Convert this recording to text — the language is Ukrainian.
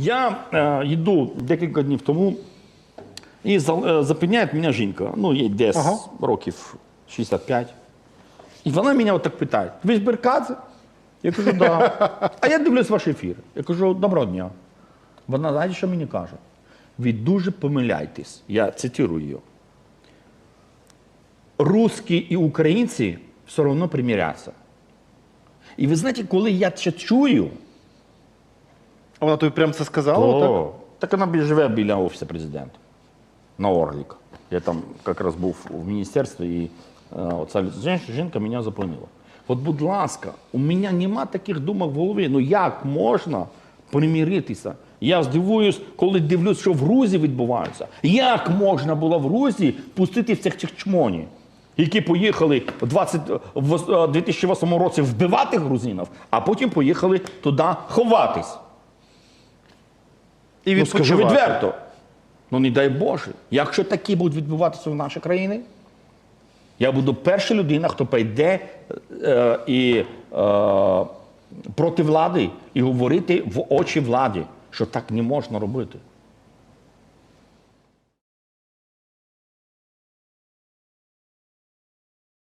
Я е, йду декілька днів тому, і за, е, зупиняє мене жінка. Ну, їй десь Ага. років 65. І вона мене отак питає: ви ж Беркадзе? Я кажу, да. А я дивлюсь ваш ефір. Я кажу, доброго дня. Вона знаєте, що мені каже? Ви дуже помиляєтесь. Я цитирую її. Русські і українці все одно примиряться. І ви знаєте, коли я це чую, А вона тобі прямо це сказала? отак? о, так вона бі- живе біля офісу президента на Орлік. Я там якраз був в міністерстві, і е, оця жін- жінка мене запланила. От, будь ласка, у мене нема таких думок в голові. Ну як можна примиритися? Я здивуюсь, коли дивлюсь, що в Грузії відбувається. Як можна було в Грузії пустити всіх цих чмонів, які поїхали в 20, в е, 2008 році вбивати грузинів, а потім поїхали туди ховатись. І Ну, скажу відверто. Ну, не дай Боже, якщо такі будуть відбуватися в нашій країні, я буду перша людина, хто прийде е, і е, проти влади і говорити в очі владі, що так не можна робити.